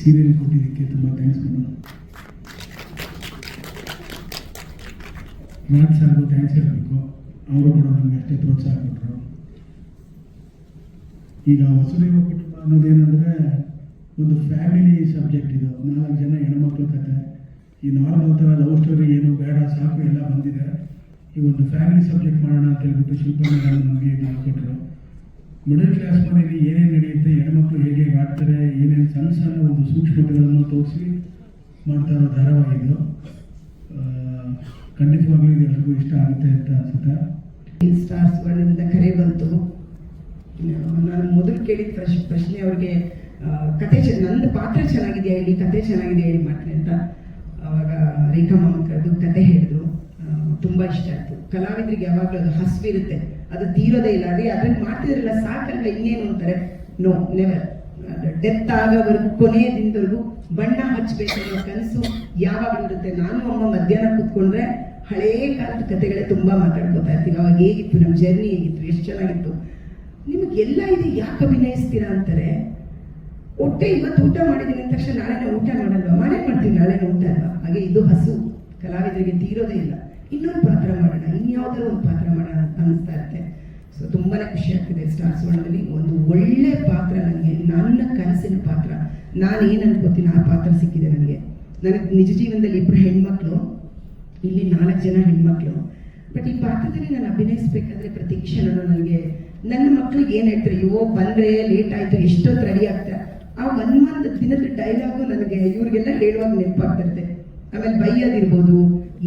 Serial ಕೊಟ್ಟಿದ್ದಕ್ಕೆ ತುಂಬ thanks madam Raj ಸರ್ಗೂ ಥ್ಯಾಂಕ್ಸ್ ಹೇಳಬೇಕು. ಅವರು ಕೂಡ ನಮಗೆ ಅಷ್ಟೇ ಪ್ರೋತ್ಸಾಹ ಕೊಟ್ಟರು ಈಗ ವಸುದೇವ ಕುಟುಂಬ ಅನ್ನೋದೇನೆಂದರೆ ಒಂದು ಫ್ಯಾಮಿಲಿ ಸಬ್ಜೆಕ್ಟ್ ಇದು. ನಾಲ್ಕು ಜನ ಹೆಣ್ಮಕ್ಳ ಕತೆ. ಈ ನಾರ್ಮಲ್ ಥರ ಲವ್ ಸ್ಟೋರಿ ಏನು ಬೇಡ, ಸಾಕು, ಎಲ್ಲ ಬಂದಿದೆ. ಈ ಒಂದು ಫ್ಯಾಮಿಲಿ ಸಬ್ಜೆಕ್ಟ್ ಮಾಡೋಣ ಅಂತ ಹೇಳ್ಬಿಟ್ಟು ಶಿಲ್ಪ ನಮಗೆ ಕೊಟ್ಟರು ಮಿಡಲ್ ಕ್ಲಾಸ್ ಮನೇಲಿ ಏನೇನು ನಡೆಯುತ್ತೆ ಸೂಕ್ಷ್ಮತೆಗಳನ್ನು ತೋರಿಸಿ ಮಾಡ್ತಾ ಇರೋ ಧಾರಾವಾಹಿಗಳು ಖಂಡಿತವಾಗ್ಲೂ ಇದು ಎಲ್ರಿಗೂ ಇಷ್ಟ ಆಗುತ್ತೆ ಅಂತ ಅನ್ಸುತ್ತೆ. ಸ್ಟಾರ್ಸ್ ವರ್ಲ್ಡಿಂದ ಕರೆ ಬಂತು. ನಾನು ಮೊದಲು ಕೇಳಿದ ಪ್ರಶ್, ಪ್ರಶ್ನೆ ಅವ್ರಿಗೆ ಕತೆ ಚೆ, ನಂದು ಪಾತ್ರ ಚೆನ್ನಾಗಿದೆಯಾ ಹೇಳಿ, ಕತೆ ಚೆನ್ನಾಗಿದೆ ಹೇಳಿ ಮಾಡ್ತೀನಿ ಅಂತ ಅವಾಗ ರೇಖಾ ಮಾಮ ಕರೆದು ಕತೆ ಹೇಳಿದ್ರು. ತುಂಬಾ ಇಷ್ಟ ಆಯ್ತು. ಕಲಾವಿದರಿಗೆ ಯಾವಾಗಲೂ ಅದು ಹಸಿವಿರುತ್ತೆ. ಅದು ತೀರೋದೇ ಇಲ್ಲ. ಅದೇ ಅದ್ರಲ್ಲಿ ಮಾಡ್ತಿದ್ರಲ್ಲ ಸಾಕಲ್ಲ ಇನ್ನೇನು ಅಂತಾರೆ? ನೋ ನೆವರ್ ಡೆತ್ ಆಗೋವರೆಗೂ ಕೊನೆಯ ದಿನದವರೆಗೂ ಬಣ್ಣ ಹಚ್ಚಬೇಕು ಅನ್ನೋ ಕನಸು ಯಾವಾಗ ಇರುತ್ತೆ? ನಾನು ಅಮ್ಮ ಮಧ್ಯಾಹ್ನ ಕೂತ್ಕೊಂಡ್ರೆ ಹಳೇ ಕಾಲದ ಕಥೆಗಳೇ ತುಂಬಾ ಮಾತಾಡ್ಕೋತಾ ಇರ್ತೀವಿ. ಅವಾಗ ಹೇಗಿತ್ತು? ನಮ್ಮ ಜರ್ನಿ ಹೇಗಿತ್ತು? ಎಷ್ಟು ಚೆನ್ನಾಗಿತ್ತು? ನಿಮಗೆಲ್ಲ ಇದೆ ಯಾಕೆ ಅಭಿನಯಿಸ್ತೀರಾ ಅಂತಾರೆ? ಒಟ್ಟೆ ಇವತ್ತು ಊಟ ಮಾಡಿದ್ದೀನಿ ಅಂದ ತಕ್ಷಣ ನಾಳೆನೇ ಊಟ ಮಾಡಲ್ವಾ? ಮಾಡೇ ಮಾಡ್ತೀನಿ ನಾಳೆ ಊಟ ಅಲ್ವಾ? ಹಾಗೆ ಇದು ಹಸು. ಕಲಾವಿದರಿಗೆ ತೀರೋದೇ ಇಲ್ಲ. ಇನ್ನೊಂದು ಪಾತ್ರ ಮಾಡೋಣ. ಇನ್ಯಾವುದೋ ಒಂದು ಪಾತ್ರ ಮಾಡೋಣ ಅಂತ ಅನಿಸ್ತಾ ಇರುತ್ತೆ. ಸೊ ತುಂಬಾನೇ ಖುಷಿ ಆಗ್ತಿದೆ ಸ್ಟಾರ್ಸ್ ವರ್ಲ್ಡಲ್ಲಿ ಒಂದು ಒಳ್ಳೆ ಪಾತ್ರ ನನಗೆ, ನನ್ನ ಕನಸಿನ ಪಾತ್ರ. ನಾನು ಏನು ಅನ್ಕೋತೀನಿ ಆ ಪಾತ್ರ ಸಿಕ್ಕಿದೆ ನನಗೆ. ನನಗೆ ನಿಜ ಜೀವನದಲ್ಲಿ ಇಬ್ಬರು ಹೆಣ್ಮಕ್ಳು, ಇಲ್ಲಿ ನಾಲ್ಕು ಜನ ಹೆಣ್ಮಕ್ಳು. ಬಟ್ ಈ ಪಾತ್ರದಲ್ಲಿ ನಾನು ಅಭಿನಯಿಸ್ಬೇಕಾದ್ರೆ ಪ್ರತಿ ಕ್ಷಣನೂ ನನಗೆ ನನ್ನ ಮಕ್ಳಿಗೆ ಏನು ಹೇಳ್ತಾರೆ, ಅಯ್ಯೋ, ಬಂದ್ರೆ ಲೇಟ್ ಆಯ್ತು, ಎಷ್ಟೊತ್ತು ರೆಡಿ ಆಗ್ತಾ? ಆ ಮಂತ್ ದಿನದ ಡೈಲಾಗು ನನಗೆ ಇವ್ರಿಗೆಲ್ಲ ಹೇಳುವಾಗ ನೆನಪಾಗ್ತಿರುತ್ತೆ ಆಮೇಲೆ ಬೈಯೋದಿರ್ಬೋದು,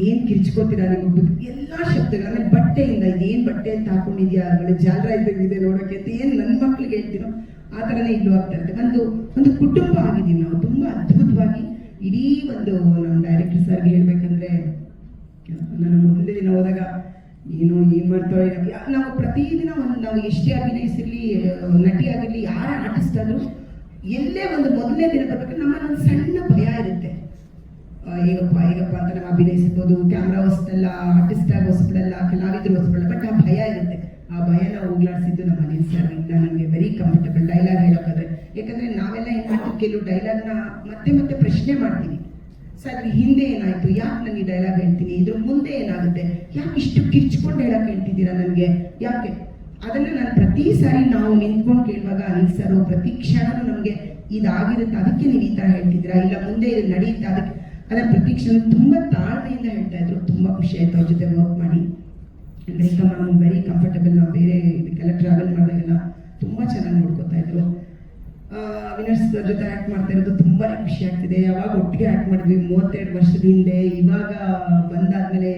ಏನು ಕಿರ್ಚ್ಕೋತೀರಾ ನಿಮಗೆ ಎಲ್ಲ ಶಬ್ದಗಳು. ಆಮೇಲೆ ಬಟ್ಟೆಯಿಂದ ಇದೇನ್ ಬಟ್ಟೆ ಅಂತ ಹಾಕೊಂಡಿದ್ಯಾ? ಒಳ್ಳೆ ಜಾಲರ ಇದ್ದಂಗಿದೆ ನೋಡೋಕೆ ಅಂತ ಏನ್ ನನ್ನ ಮಕ್ಳಿಗೆ ಹೇಳ್ತೀನೋ, ಆ ಥರನೇ ಇಲ್ಲೂ ಆಗ್ತಾ ಒಂದು ಒಂದು ಕುಟುಂಬ ಆಗಿದ್ದೀವಿ ನಾವು. ತುಂಬಾ ಅದ್ಭುತವಾಗಿ ಇಡೀ ಒಂದು ನಮ್ಮ ಡೈರೆಕ್ಟರ್ ಸರ್ಗೆ ಹೇಳ್ಬೇಕಂದ್ರೆ ನಾನು ಮೊದಲನೇ ದಿನ ಹೋದಾಗ ಏನು ಏನ್ ಮಾಡ್ತಾಳೆ ನಾವು ಪ್ರತಿದಿನ ಒಂದು ನಾವು ಎಷ್ಟೇ ಅಭಿನಯಿಸಿರ್ಲಿ ನಟಿ ಆಗಿರ್ಲಿ ಯಾರ ಆರ್ಟಿಸ್ಟ್ ಎಲ್ಲೇ ಒಂದು ಮೊದಲನೇ ದಿನ ಬರ್ಬೇಕಾದ್ರೆ ನಮ್ಮಲ್ಲಿ ಒಂದು ಸಣ್ಣ ಭಯ ಇರುತ್ತೆ. ಹೇಗಪ್ಪ ಹೇಗಪ್ಪ ಅಂತ ನಾವು ಅಭಿನಯಿಸ್ಬೋದು ಕ್ಯಾಮ್ರಾ ಹೊಸದಲ್ಲ ಆರ್ಟಿಸ್ಟ್ ಆಗಿ ಹೊಸಬಳಲ್ಲ ಕಲಾವಿದರು ಹೊಸಬಳಲ್ಲ ಬಟ್ ಆ ಭಯ ಇರುತ್ತೆ. ಆ ಭಯನ ಹೋಗ್ಲಾಡ್ಸಿದ್ದು ನಮ್ಮ ಅನಿಲ್ ಸರ್ ಇಂದ ನನಗೆ ವೆರಿ ಕಂಫರ್ಟಬಲ್ ಡೈಲಾಗ್ ಹೇಳೋಕ್ಕಾದ್ರೆ ಯಾಕಂದ್ರೆ ನಾವೆಲ್ಲ ಏನ್ ಮಾಡ್ತೀವಿ, ಕೆಲವು ಡೈಲಾಗ್ನ ಮತ್ತೆ ಮತ್ತೆ ಪ್ರಶ್ನೆ ಮಾಡ್ತೀವಿ. ಸರ್ ಹಿಂದೆ ಏನಾಯ್ತು? ಯಾಕೆ ನಾನು ಈ ಡೈಲಾಗ್ ಹೇಳ್ತೀನಿ? ಇದ್ರ ಮುಂದೆ ಏನಾಗುತ್ತೆ? ಯಾಕೆ ಇಷ್ಟು ಕಿರ್ಚ್ಕೊಂಡು ಹೇಳಕ್ ಹೇಳ್ತಿದ್ದೀರಾ ನನಗೆ? ಯಾಕೆ? ಅದನ್ನ ನಾನು ಪ್ರತಿ ಸಾರಿ ನಾವು ನಿಂತ್ಕೊಂಡು ಕೇಳುವಾಗ ಅನಿಲ್ ಸರ್ ಪ್ರತಿ ಕ್ಷಣನೂ ನಮಗೆ ಇದಾಗಿರುತ್ತೆ. ಅದಕ್ಕೆ ನೀವು ಈ ಥರ ಹೇಳ್ತಿದ್ದೀರಾ? ಇಲ್ಲ, ಮುಂದೆ ಇದು ನಡೆಯುತ್ತೆ ಅದಕ್ಕೆ ಅದನ್ನ ಪ್ರತಿ ಕ್ಷಣ ತುಂಬಾ ತಾಳ್ಮೆಯಿಂದ ಹೇಳ್ತಾ ಇದ್ರು. ತುಂಬಾ ಖುಷಿ ಆಯ್ತು ಅವ್ರ ಜೊತೆ ವರ್ಕ್ ಮಾಡಿ. ರೇಖಾ ನಾನು ವೆರಿ ಕಂಫರ್ಟಬಲ್ ನಾವು ಬೇರೆ ಇದಕ್ಕೆಲ್ಲ ಟ್ರಾವೆಲ್ ಮಾಡಿದಾಗೆಲ್ಲ ತುಂಬಾ ಚೆನ್ನಾಗಿ ನೋಡ್ಕೊತಾ ಇದ್ರು. ವಿನರ್ಸ್ ಜೊತೆ ಆಕ್ಟ್ ಮಾಡ್ತಾ ಇರೋದು ತುಂಬಾ ಖುಷಿ ಆಗ್ತಿದೆ. ಯಾವಾಗ ಒಟ್ಟಿಗೆ ಆಕ್ಟ್ ಮಾಡಿದ್ವಿ ಮೂವತ್ತೆರಡು ವರ್ಷದ ಹಿಂದೆ. ಇವಾಗ ಬಂದಾದ್ಮೇಲೆ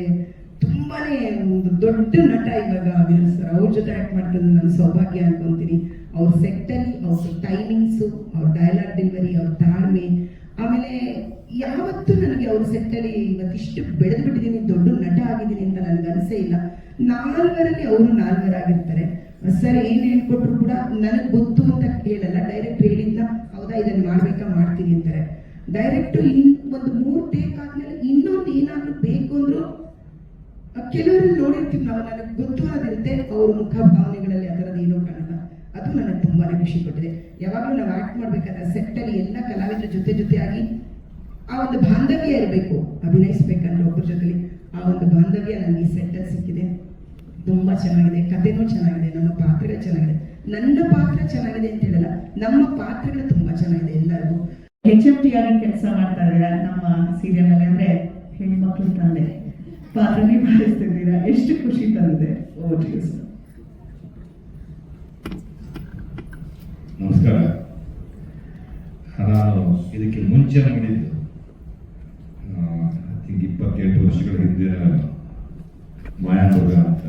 ತುಂಬಾನೇ ಒಂದು ದೊಡ್ಡ ನಟ ಇವಾಗ ಅವಿನಾಶ್ ಸರ್ ಅವ್ರ ಜೊತೆ ಆಕ್ಟ್ ಮಾಡ್ತಿರೋದು ನನ್ನ ಸೌಭಾಗ್ಯ ಅನ್ಕೊಂತೀನಿ. ಅವ್ರ ಸೆಟ್ಟಲ್ಲಿ ಅವ್ರ ಟೈಮಿಂಗ್ಸು ಅವ್ರ ಡೈಲಾಗ್ ಡೆಲಿವರಿ ಅವ್ರ ತಾಳ್ಮೆ ಆಮೇಲೆ ಯಾವತ್ತೂ ನನಗೆ ಅವ್ರ ಸೆಟ್ಟಲ್ಲಿ ಇವತ್ತಿಷ್ಟು ಬೆಳೆದು ಬಿಟ್ಟಿದ್ದೀನಿ, ದೊಡ್ಡ ನಟ ಆಗಿದ್ದೀನಿ ಅಂತ ನನಗೆ ಅನಿಸೇ ಇಲ್ಲ. ನಾಲ್ವರಲ್ಲಿ ಅವರು ನಾಲ್ವರಾಗಿರ್ತಾರೆ ಸರ್ ಏನು ಹೇಳ್ಕೊಟ್ರು ಕೂಡ ನನಗೆ ಗೊತ್ತು ಅಂತ ಕೇಳಲ್ಲ. ಡೈರೆಕ್ಟ್ ಹೇಳಿದ್ನ, ಹೌದಾ ಇದನ್ನು ಮಾಡ್ಬೇಕಾ, ಮಾಡ್ತೀನಿ ಅಂತಾರೆ. ಡೈರೆಕ್ಟ್ ಇನ್ ಒಂದು ಮೂರು ಟೇಕ್ ಆದ್ಮೇಲೆ ಇನ್ನೊಂದು ಏನಾದರೂ ಬೇಕು ಅಂದ್ರು ಕೆಲವರಲ್ಲಿ ನೋಡಿರ್ತೀವಿ ನಾವು, ನನಗೆ ಗೊತ್ತು ಅನ್ನೋದಿರುತ್ತೆ. ಅವ್ರ ಮುಖ ಭಾವನೆಗಳಲ್ಲಿ ಅದರದ್ದು ಏನೋ ಕಾಣಲ್ಲ ಅದು ನನಗೆ ತುಂಬಾನೇ ಖುಷಿ ಕೊಟ್ಟಿದೆ. ಯಾವಾಗಲೂ ನಾವು ಆಕ್ಟ್ ಮಾಡ್ಬೇಕಾದ್ರೆ ಸೆಟ್ಟಲ್ಲಿ ಎಲ್ಲ ಕಲಾವಿದರ ಜೊತೆ ಜೊತೆಯಾಗಿ ಆ ಒಂದು ಬಾಂಧವ್ಯ ಇರಬೇಕು. ಅಭಿನಯಿಸ್ಬೇಕಂದ್ರೆ ಒಬ್ಬರ ಜೊತೆಲಿ ಆ ಒಂದು ಬಾಂಧವ್ಯ ನನಗೆ ಈ ಸೆಟ್ಟಲ್ಲಿ ಸಿಕ್ಕಿದೆ. ತುಂಬಾ ಚೆನ್ನಾಗಿದೆ. ಕಥೆನೂ ಚೆನ್ನಾಗಿದೆ. ನಮ್ಮ ಪಾತ್ರಗಳು ಚೆನ್ನಾಗಿದೆ. ನನ್ನ ಪಾತ್ರ ಚೆನ್ನಾಗಿದೆ ಅಂತ ಹೇಳಲ್ಲ ನಮ್ಮ ಪಾತ್ರಗಳು ತುಂಬಾ ಚೆನ್ನಾಗಿದೆ ಎಲ್ಲರಿಗೂ. ಎಚ್ ಎಂ ಟಿ ಆಗಿ ಕೆಲಸ ಮಾಡ್ತಾ ಇದ್ದೀರಾ? ನಮ್ಮ ಸೀರಿಯಲ್ ಅಲ್ಲಿ ಅಂದ್ರೆ ಹೆಣ್ಮಕ್ಳು ತಂದೆ. ಪಾತ್ರ ನಿಭಾಯಿಸ್ತಿದ್ದೀರಾ ಎಷ್ಟು ಖುಷಿ ತಂದಿದೆ? ಓಕೆ ಸರ್ ನಮಸ್ಕಾರ. ನಾನು ಇದಕ್ಕೆ ಮುಂಚೆ ಮಾಡಿದ್ದು ಥಿಂಕ್ ಇಪ್ಪತ್ತೆಂಟು ವರ್ಷಗಳ ಹಿಂದೆ ಮಾಯಾಮೃಗ ಅಂತ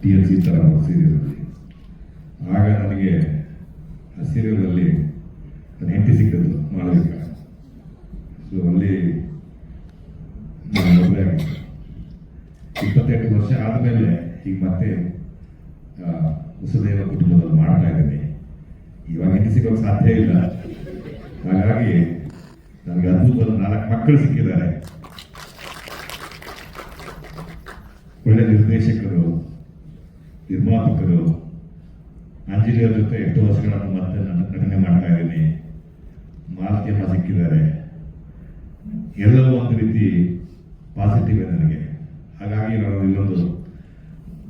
ಟಿ ಎಲ್ ಸಿ ಥರ ಸೀರಿಯಲಲ್ಲಿ ಆಗ ನನಗೆ ಆ ಸೀರಿಯಲಲ್ಲಿ ನನ್ನ ಹೆಂಡತಿ ಸಿಕ್ಕಿದ್ದು ಮಾಡಬೇಕ ಸೊ ಅಲ್ಲಿ ನಾನು ಇಪ್ಪತ್ತೆಂಟು ವರ್ಷ ಆದಮೇಲೆ ಈಗ ಮತ್ತೆ ಆ, ವಸುದೇವ ಕುಟುಂಬದಲ್ಲಿ ಮಾಡ್ತಾ ಇದ್ದೀನಿ ಇವಾಗ ಹೆಂಡತಿ ಸಿಗೋಕೆ ಸಾಧ್ಯ ಇಲ್ಲ. ಹಾಗಾಗಿ ನನಗೆ ಅದ್ಭುತವಾದ ನಾಲ್ಕು ಮಕ್ಕಳು ಸಿಕ್ಕಿದ್ದಾರೆ. ಒಳ್ಳೆ ನಿರ್ದೇಶಕರು, ನಿರ್ಮಾಪಕರು ಅಂಜಲಿಯವ್ರ ಜೊತೆ ಎಷ್ಟು ವರ್ಷಗಳನ್ನು ಮತ್ತೆ ನಾನು ನಟನೆ ಮಾಡ್ತಾ ಇದ್ದೀನಿ. ಮಾಲತಿ ಮಾಧ್ಯಮ ಸಿಕ್ಕಿದ್ದಾರೆ. ಎಲ್ಲವೂ ಒಂದು ರೀತಿ ಪಾಸಿಟಿವ್ ನನಗೆ. ಹಾಗಾಗಿ ನಾನು ಇನ್ನೊಂದು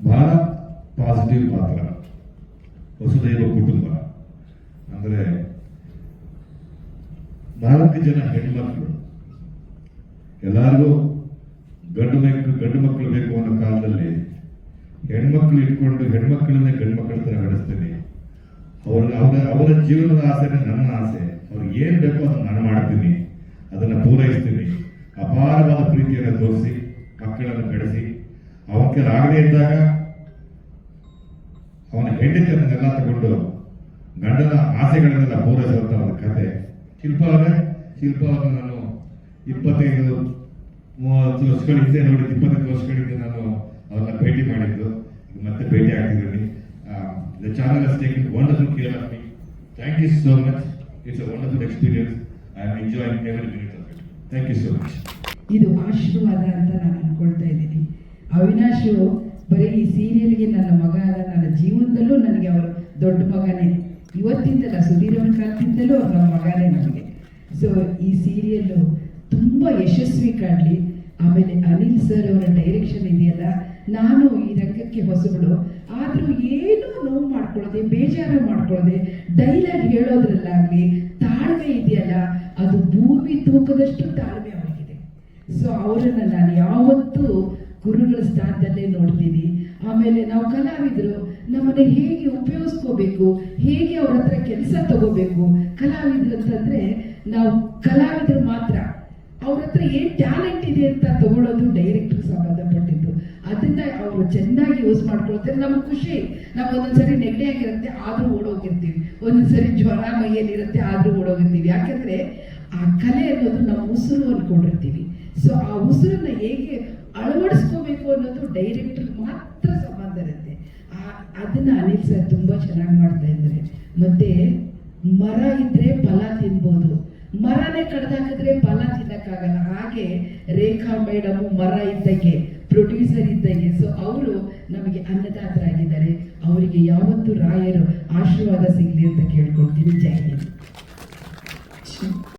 ಬಹಳ ಪಾಸಿಟಿವ್ ಪಾತ್ರ. ವಸುದೈವ ಕುಟುಂಬ. ಅಂದರೆ ನಾಲ್ಕು ಜನ ಹೆಣ್ಮಕ್ಳು, ಎಲ್ಲರಿಗೂ ಗಂಡು ಮಕ್ಕಳು ಗಂಡು ಮಕ್ಕಳು ಬೇಕು ಅನ್ನೋ ಕಾಲದಲ್ಲಿ ಹೆಣ್ಮಕ್ಳು ಇಟ್ಕೊಂಡು ಹೆಣ್ಮಕ್ಳನ್ನೇ ಗಂಡು ಮಕ್ಕಳ ಥರ ನಡೆಸ್ತೀನಿ. ಅವ್ರ ಅವರ ಅವರ ಜೀವನದ ಆಸೆನೇ ನನ್ನ ಆಸೆ. ಅವ್ರಿಗೆ ಏನು ಬೇಕೋ ಅದನ್ನು ನಾನು ಮಾಡ್ತೀನಿ. ಅದನ್ನು ಪೂರೈಸ್ತೀನಿ. ಅಪಾರವಾದ ಪ್ರೀತಿಯನ್ನು ತೋರಿಸಿ, ಮಕ್ಕಳನ್ನು ಬೆಳೆಸಿ ಅವನ ಕೆಲ ಆಗದೇ ಇದ್ದಾಗ ಅವನ ಹೆಂಡತಿಯನ್ನೆಲ್ಲ ತಗೊಂಡು ಗಂಡನ ಆಸೆಗಳನ್ನೆಲ್ಲ ಪೂರೈಸುವಂತ ಒಂದು ಕತೆ. ಶಿಲ್ಪ ಅವರೇ ಶಿಲ್ಪ ಅವರನ್ನು ನಾನು ಇಪ್ಪತ್ತೈದು, ಮೂವತ್ತು ವರ್ಷಗಳ ಹಿಂದೆ ನೋಡಿ ಇಪ್ಪತ್ತೈದು ವರ್ಷಗಳ ಹಿಂದೆ ನಾನು ಅವ್ರನ್ನ ಭೇಟಿ ಮಾಡಿದ್ದು. ಮತ್ತೆ ಭೇಟಿ ಆಗ್ತಿದ್ದೀನಿ. The channel is taking wonderful care of me thank you so much it's a wonderful experience I am enjoying every minute of it thank you so much ಇದು ಆಶೀರ್ವಾದ ಅಂತ ನಾನು ಅನ್ಕೊಳ್ತಾ ಇದ್ದೀನಿ. ಅವಿನಾಶು ಬರೀ ಈ ಸೀರಿಯಲ್ಗೆ ನನ್ನ ಮಗ ಅಲ್ಲ, ನನ್ನ ಜೀವನದಲ್ಲೂ ನನಗೆ ಅವರು ದೊಡ್ಡ ಮಗನೇ. ಇವತ್ತಿಂದಲ್ಲ ಸುಧೀರ್ ಅವ್ರ ಕಾಲದಿಂದಲೂ ಅವ್ರು ನಮ್ಮ ಮಗನೇ ನಮಗೆ ಸೊ ಈ ಸೀರಿಯಲ್ಲು ತುಂಬ ಯಶಸ್ವಿ ಕಾಣಲಿ ಆಮೇಲೆ ಅನಿಲ್ ಸರ್ ಅವರ ಡೈರೆಕ್ಷನ್ ಇದೆಯಲ್ಲ ನಾನು ಈ ರಂಗಕ್ಕೆ ಹೊಸಬಳು ಆದರೂ ಏನೂ ನೋವು ಮಾಡ್ಕೊಳ್ಳೋದೆ ಬೇಜಾರು ಮಾಡ್ಕೊಳ್ಳೋದೆ ಡೈಲಾಗ್ ಹೇಳೋದ್ರಲ್ಲಾಗಲಿ ತಾಳ್ಮೆ ಇದೆಯಲ್ಲ ಅದು ಭೂಮಿ ತೂಕದಷ್ಟು ತಾಳ್ಮೆ ಅವರಿಗಿದೆ ಸೊ ಅವರನ್ನು ನಾನು ಯಾವತ್ತೂ ಗುರುಗಳ ಸ್ಥಾನದಲ್ಲೇ ನೋಡ್ತೀನಿ. ಆಮೇಲೆ ನಾವು ಕಲಾವಿದರು ನಮ್ಮನ್ನು ಹೇಗೆ ಉಪಯೋಗಿಸ್ಕೋಬೇಕು, ಹೇಗೆ ಅವ್ರ ಹತ್ರ ಕೆಲಸ ತಗೋಬೇಕು. ಕಲಾವಿದರು ಅಂತಂದ್ರೆ ನಾವು ಕಲಾವಿದರು ಮಾತ್ರ. ಅವ್ರ ಹತ್ರ ಏನ್ ಟ್ಯಾಲೆಂಟ್ ಇದೆ ಅಂತ ತಗೊಳ್ಳೋದು ಡೈರೆಕ್ಟರ್ ಸಂಬಂಧಪಟ್ಟಿದ್ದು. ಅದನ್ನ ಅವರು ಚೆನ್ನಾಗಿ ಯೂಸ್ ಮಾಡ್ಕೊಳ್ತಾರೆ. ನಮ್ಗೆ ಖುಷಿ. ನಾವು ಒಂದೊಂದ್ಸರಿ ನೆಗಡಿ ಆಗಿರುತ್ತೆ, ಆದ್ರೂ ಓಡೋಗಿರ್ತೀವಿ. ಒಂದೊಂದ್ಸರಿ ಜ್ವರ ಮೈಯಲ್ಲಿರುತ್ತೆ, ಆದ್ರೂ ಓಡೋಗಿರ್ತೀವಿ. ಯಾಕಂದ್ರೆ ಆ ಕಲೆ ಅನ್ನೋದು ನಮ್ಮ ಉಸಿರು ಅನ್ಕೊಂಡಿರ್ತೀವಿ ಸೊ ಆ ಉಸಿರನ್ನ ಹೇಗೆ ಅಳವಡಿಸ್ಕೋಬೇಕು ಅನ್ನೋದು ಡೈರೆಕ್ಟರ್ ಮಾತ್ರ ಸಂಬಂಧ ಇರುತ್ತೆ. ಆ- ಅದನ್ನ ಅನಿಲ್ ಸರ್ ತುಂಬಾ ಚೆನ್ನಾಗಿ ಮಾಡ್ತಾ ಇದ್ದಾರೆ. ಮತ್ತೆ ಮರ ಇದ್ರೆ ಫಲ ತಿನ್ಬೋದು. ಮರನೇ ಕಡ್ದಾಕಿದ್ರೆ ಫಲ ತಿನ್ನಕ್ಕಾಗಲ್ಲ. ಹಾಗೆ ರೇಖಾ ಮೇಡಮ್ ಮರ ಇದ್ದಂಗೆ ಪ್ರೊಡ್ಯೂಸರ್ ಇದ್ದಂಗೆ. ಸೊ ಅವರು ನಮಗೆ ಅನ್ನದಾತರಾಗಿದ್ದಾರೆ. ಅವರಿಗೆ ಯಾವತ್ತು ರಾಯರು ಆಶೀರ್ವಾದ ಸಿಗಲಿ ಅಂತ ಕೇಳ್ಕೊಳ್ತೀನಿ ಜೈ